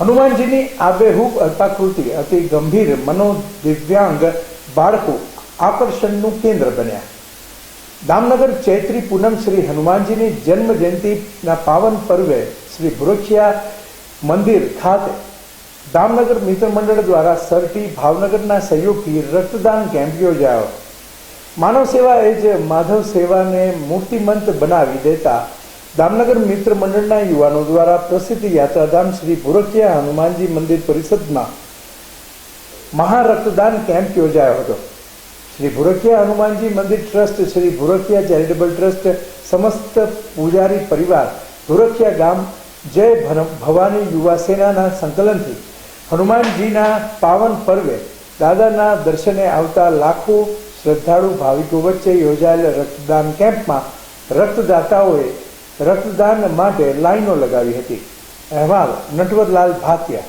હનુમાનજીની આબેહૂબ અલ્પાકૃતિ અતિ ગંભીર મનોદિવ્યાંગ બાળકો આકર્ષણનું કેન્દ્ર બન્યા. દામનગર ચૈત્રી પૂનમ શ્રી હનુમાનજીની જન્મ જયંતિના પાવન પર્વે શ્રી ભુરખિયા મંદિર ખાતે દામનગર મિત્ર મંડળ દ્વારા સરટી ભાવનગરના સહયોગથી રક્તદાન કેમ્પ યોજાયો. માનવ સેવા એ જ માધવ સેવાને મૂર્તિમંત બનાવી દેતા દામનગર મિત્ર મંડળના યુવાનો દ્વારા પ્રસિદ્ધ યાત્રાધામ શ્રી ભુરખિયા હનુમાનજી મંદિર પરિષદમાં મહારક્તદાન કેમ્પ યોજાયો હતો. શ્રી ભુરખિયા હનુમાનજી મંદિર trust, Shri Bhurakhiya charitable trust, સમસ્ત પૂજારી પરિવાર, ભુરખિયા ગામ, જય ભવાની યુવા સેનાના સંકલનથી હનુમાનજીના પાવન પર્વે દાદાના દર્શને આવતા લાખો શ્રદ્ધાળુ ભાવિકો વચ્ચે યોજાયેલ રક્તદાન કેમ્પમાં રક્તદાતાઓએ રક્તદાન માટે લાઈનો લગાવી હતી. અહેવાલ નટવરલાલ ભાતિયા